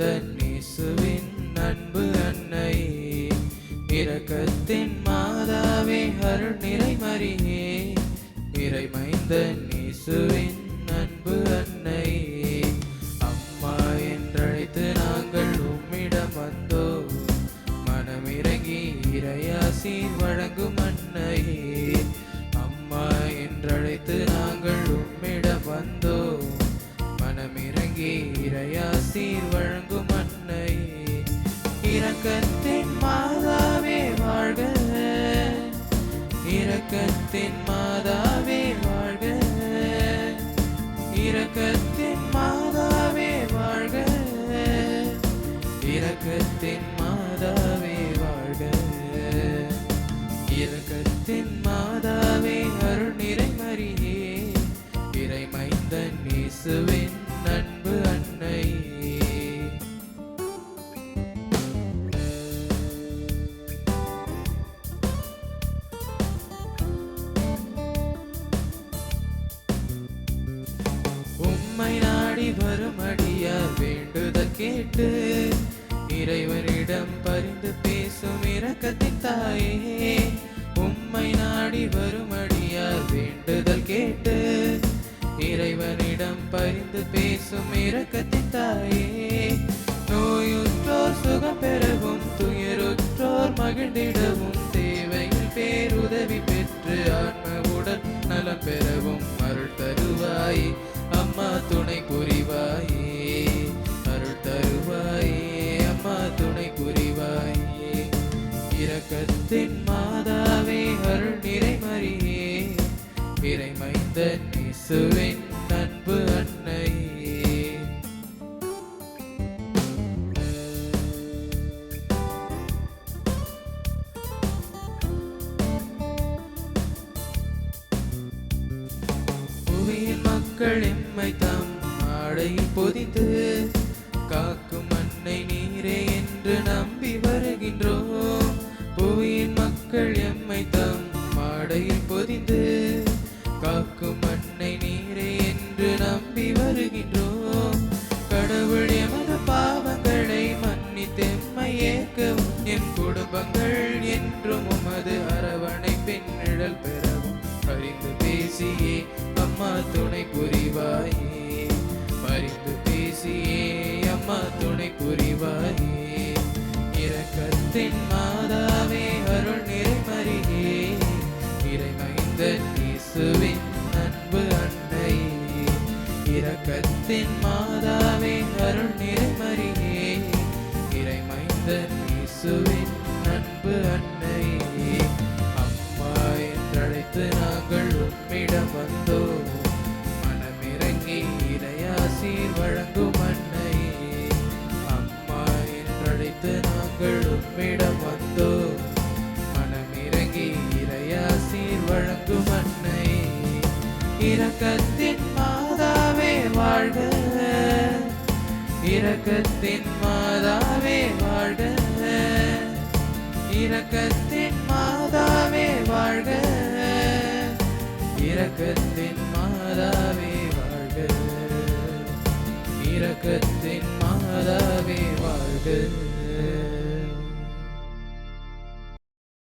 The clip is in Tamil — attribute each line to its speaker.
Speaker 1: நாதன் இயேசுவின் அன்பு அன்னை இரக்கத்தின் மாதாவே அருள் நிறைமறியே. இறைமைந்தன் இயேசுவின் அன்பு அன்னை அம்மா என்றழைத்து நாங்கள் உம்மிடம் வந்தோ மனமிறங்கி இறையாசி வழங்கும் அன்னையே. அம்மா என்றழைத்து நாங்கள் உம்மிடம் வந்தோ மனமிறங்கி இறையாசீர் இரக்கத்தின் மாதாவே வாழ்க. இரக்கத்தின் மாதாவே வாழ்க. இரக்கத்தின் மாதாவே வாழ்க. இரக்கத்தின் உம்மை நாடி வரும் அடியார் வேண்டுதல் கேட்டு இறைவனிடம் பரிந்து பேசும் இரக்கத்தின் தாயே. உம்மை நாடி வரும் அடியார் வேண்டுதல் கேட்டு இறைவனிடம் பரிந்து பேசும் இரக்கத்தின் தாயே. நோயுற்றோர் சுகம் பெறவும் துயருற்றோர் மகிழ்ந்திடவும் இயேசுவின் அன்பு அன்னையே புவியின் மக்கள் எம்மை தம் ஆடையில் பொதித்து காக்கும் அன்னை நீரே என்று நம்பி வருகின்றோம் புவியின் மக்கள் எம்மை தம் ஆடையில் பொதிந்து காக்கும் அன்னை நீரே என்று நம்பி வருகின்றோம். கடவுள் எமது பாவங்களை மன்னித்தெம்மை ஏற்கவும் என் குடும்பங்கள் என்றும் உமது அரவணை பெண்ணிழல் பெறவும். அறிந்து பேசியே அம்மா துணை புரிவாயே. அறிந்து பேசியே அம்மா துணை புரிவாயே. இரக்கத்தின் இரக்கத்தின் மாதாவே அருள் நிறைமறியே இறைமைந்த இயேசுவின் அன்பு அன்னை இரக்கத்தின் மாதாவே வாழ்க. இரக்கத்தின் மாதாவே வாழ்க. இரக்கத்தின் மாதாவே வாழ்க. இரக்கத்தின் மாதாவே வாழ்க.